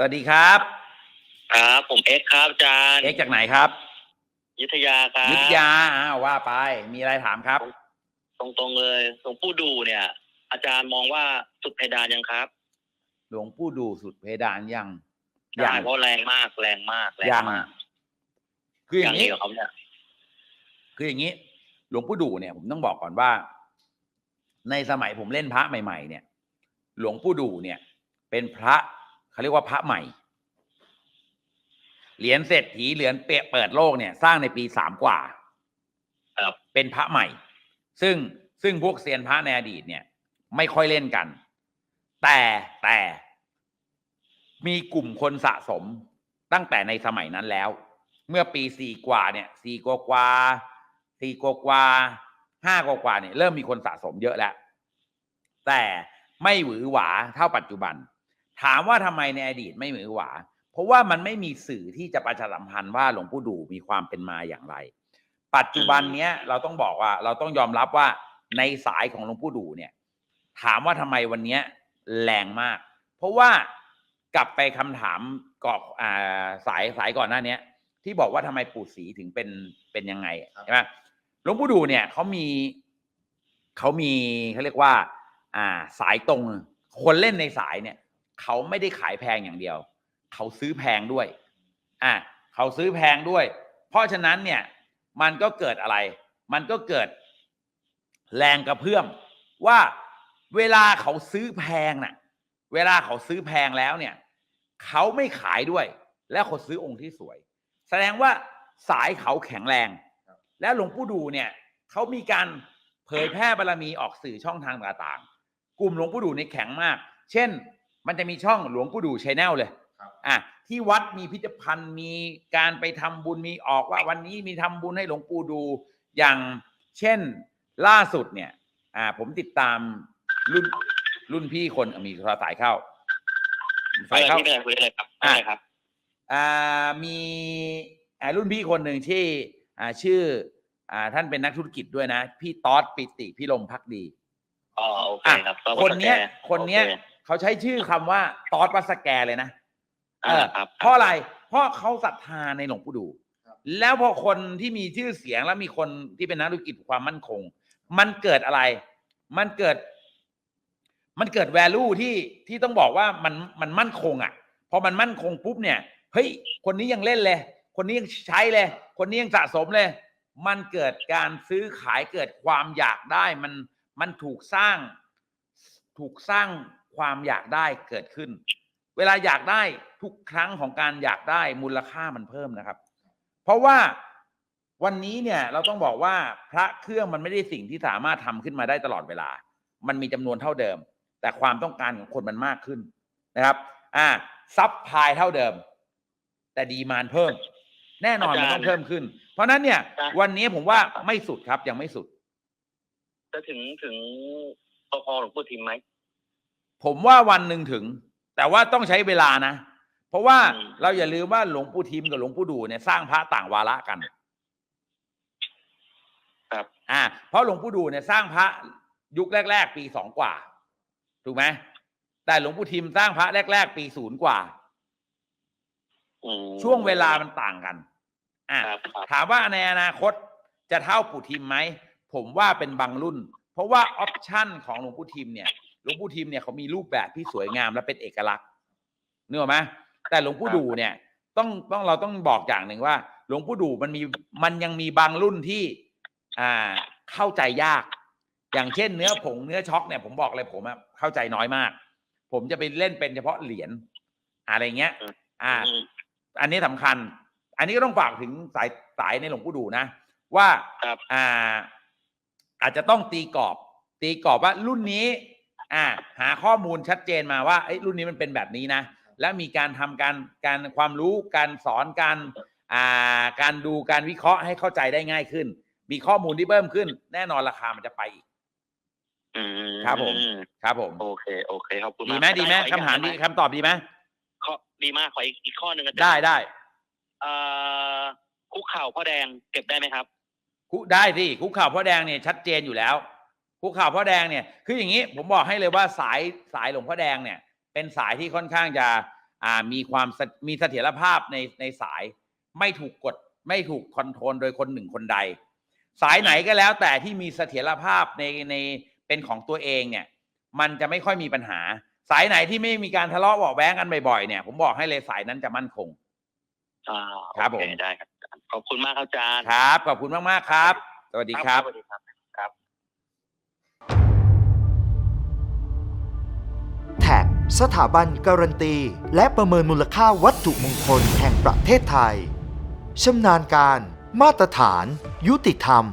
สวัสดีครับ ครับผมเอ็กซ์ครับอาจารย์เอ็กซ์จากไหนครับ ยุทธยาครับยุทธยาอ้าวว่าไป มีอะไรถามครับ ตรงๆเลยหลวงปู่ดูเนี่ย อาจารย์มองว่าสุดเพดานยังครับ หลวงปู่ดูสุดเพดานยังใช่เพราะแรงมากแรงมากแรงยังมากคืออย่างนี้นี้กับเขาเนี่ยคืออย่างนี้ หลวงปู่ดูเนี่ย ผมต้องบอกก่อนว่า ในสมัยผมเล่นพระใหม่ ๆ เนี่ย หลวงปู่ดูเนี่ย เป็นพระ เขาเรียกว่าพระใหม่ เหรียญเศรษฐีเหรียญเปเปิดโลกเนี่ย สร้างในปีสามกว่าครับเป็นพระใหม่ ซึ่งซึ่งพวกเซียนพระในอดีตเนี่ย ไม่ค่อยเล่นกัน แต่แต่มีกลุ่มคนสะสมตั้งแต่ในสมัยนั้นแล้ว เมื่อปีสี่กว่าเนี่ยสี่กว่ากว่าสี่กว่ากว่าห้ากว่ากว่าเนี่ยเริ่มมีคนสะสมเยอะแล้ว แต่ไม่หวือหวาเท่าปัจจุบัน ถามว่าทำไมในอดีตไม่หวือหวา เพราะว่ามันไม่มีสื่อที่จะประชาสัมพันธ์ว่าหลวงปู่ดูมีความเป็นมาอย่างไร ปัจจุบันเนี้ยเราต้องบอกว่าเราต้องยอมรับว่าในสายของหลวงปู่ดูเนี่ย ถามว่าทำไมวันเนี้ยแรงมาก เพราะว่ากลับไปคำถามกอกอ่าสายสายก่อนหน้าเนี้ย ที่บอกว่าทำไมปู่ศรีถึงเป็นเป็นยังไงใช่ไหมหลวงปู่ดูเนี่ยเขามีเขามีเขาเรียกว่า อ่าสายตรงคนเล่นในสายเนี่ย เขาไม่ได้ขายแพงอย่างเดียว เขาซื้อแพงด้วย อ่าเขาซื้อแพงด้วย เพราะฉะนั้นเนี่ยมันก็เกิดอะไร มันก็เกิดแรงกระเพื่อมว่าเวลาเขาซื้อแพงน่ะ เวลาเขาซื้อแพงแล้วเนี่ย เขาไม่ขายด้วย แล้วเขาซื้อองค์ที่สวย แสดงว่าสายเขาแข็งแรง แล้วหลวงปู่ดูเนี่ยเขามีการเผยแพร่บารมีออกสื่อช่องทางต่างๆ กลุ่มหลวงปู่ดูเนี่ยแข็งมาก เช่น มันจะมีช่องหลวงปู่ดูชแนลเลยครับอะที่วัดมีพิพิธภัณฑ์มีการไปทำบุญมีออกว่าวันนี้มีทำบุญให้หลวงปู่ดูอย่างเช่นล่าสุดเนี่ย อ่า ผมติดตามรุ่นรุ่นพี่คนมีโทรสายเข้าไม่สายเป็นไรเข้าพี่ไม่เป็นไรคุยได้เลยครับอะได้ครับอ่ามีอ่ารุ่นพี่คนหนึ่งที่อ่าชื่อ อ่าท่านเป็นนักธุรกิจด้วยนะ พี่ต๊อดปิติพี่ลมพักดีอ๋อโอเคอะครับก็คนเนี้ยโอเคคนเนี้ยโอ เขาใช้ชื่อคำว่าต๊อดวัดสแกเลยนะ อ่าเออครับ เพราะอะไรเพราะเขาศรัทธาในหลวงปู่ดู ครับ แล้วพอคนที่มีชื่อเสียงแล้วมีคนที่เป็นนักธุรกิจความมั่นคง มันเกิดอะไร มันเกิด มันเกิด value ที่ที่ต้องบอกว่ามันมันมั่นคงอะ พอมันมั่นคงปุ๊บเนี่ยเฮ้ยคนนี้ยังเล่นเลย คนนี้ยังใช้เลย คนนี้ยังสะสมเลย มันเกิดการซื้อขายเกิดความอยากได้ มันมันถูกสร้าง ถูกสร้างความอยากได้เกิดขึ้น เวลาอยากได้ทุกครั้งของการอยากได้มูลค่ามันเพิ่มนะครับ เพราะว่าวันนี้เนี่ยเราต้องบอกว่าพระเครื่องมันไม่ได้สิ่งที่สามารถทำขึ้นมาได้ตลอดเวลา มันมีจำนวนเท่าเดิม แต่ความต้องการของคนมันมากขึ้นนะครับ อ่าซับพลายเท่าเดิม แต่ดีมานเพิ่ม แน่นอนมันต้องเพิ่มขึ้น เพราะฉะนั้นเนี่ย วันนี้ผมว่าไม่สุดครับยังไม่สุด จะถึงถึงพอพอหลวงปู่ทิมไหม ผมว่าวันหนึ่งถึง แต่ว่าต้องใช้เวลานะ เพราะว่าอืมเราอย่าลืมว่าหลวงปู่ทิมกับหลวงปู่ดูเนี่ยสร้างพระต่างวาระกันครับอ่าเพราะหลวงปู่ดูเนี่ยสร้างพระยุคแรก ๆ ปีสองกว่า ถูกไหมแต่หลวงปู่ทิมสร้างพระแรก ๆ ปีศูนย์กว่าอืมช่วงเวลามันต่างกัน อ่าครับครับถามว่าในอนาคตจะเท่าปู่ทิมไหม ผมว่าเป็นบางรุ่น เพราะว่าออปชั่นของหลวงปู่ทิมเนี่ยห ลวงปู่ทิมเนี่ยเขามีรูปแบบที่สวยงามและเป็นเอกลักษณ์นึกออกไหมแต่หลวงปู่ดูเนี่ย ต้องต้องเราต้องบอกอย่างหนึ่งว่า หลวงปู่ดูมันมีมันยังมีบางรุ่นที่ อ่าเข้าใจยาก อย่างเช่นเนื้อผงเนื้อช็อกเนี่ยผมบอกเลยผมอะเข้าใจน้อยมาก ผมจะไปเล่นเป็นเฉพาะเหรียญอะไรเงี้ย อ่าอืมอันนี้สำคัญ อันนี้ก็ต้องฝากถึงสายสายในหลวงปู่ดูนะ ว่าครับอ่า อาจจะต้องตีกรอบ ตีกรอบว่ารุ่นนี้ อ่าหาข้อมูลชัดเจนมาว่าไอ้ยรุ่นนี้มันเป็นแบบนี้นะ แล้วมีการทำการการความรู้การสอนการอ่าการดูการวิเคราะห์ให้เข้าใจได้ง่ายขึ้น มีข้อมูลที่เพิ่มขึ้น แน่นอนราคามันจะไปอีกอืมครับผม ครับผม โอเค โอเคขอบคุณดีมากไหมดีไหมขออีกคำถามอย่งดีไไหคำตอบดีไหมข้อดีมากขออีกอีกข้อหนึ่งอาจารย์ได้ได้เอ่อคุกเข่าพ่อแดงเก็บได้ไหมครับคุได้สิคุกข่าวพ่อแดงเนี่ยชัดเจนอยู่แล้ว คุกข่าวพ่อแดงเนี่ยคืออย่างนี้ผมบอกให้เลยว่าสายสายหลวงพ่อแดงเนี่ยเป็นสายที่ค่อนข้างจะอ่ามีความเสมีเสถียรภาพในในสายไม่ถูกกดไม่ถูกคอนโทรลโดยคนหนึ่งคนใด สายไหนก็แล้วแต่ที่มีเสถียรภาพในในเป็นของตัวเองเนี่ยมันจะไม่ค่อยมีปัญหา สายไหนที่ไม่มีการทะเลาะเบาะแว้งกันบ่อยๆเนี่ย ผมบอกให้เลยสายนั้นจะมั่นคงอ่าครับโอเผมได้ครับอาจารย์ขอบคุณมากครับอาจารย์ครับขอบคุณมากๆครับ สวัสดีครับสวัสดีครับครับ สถาบันการันตี และประเมินมูลค่าวัตถุมงคลแห่งประเทศไทยชำนาญการ มาตรฐาน ยุติธรรม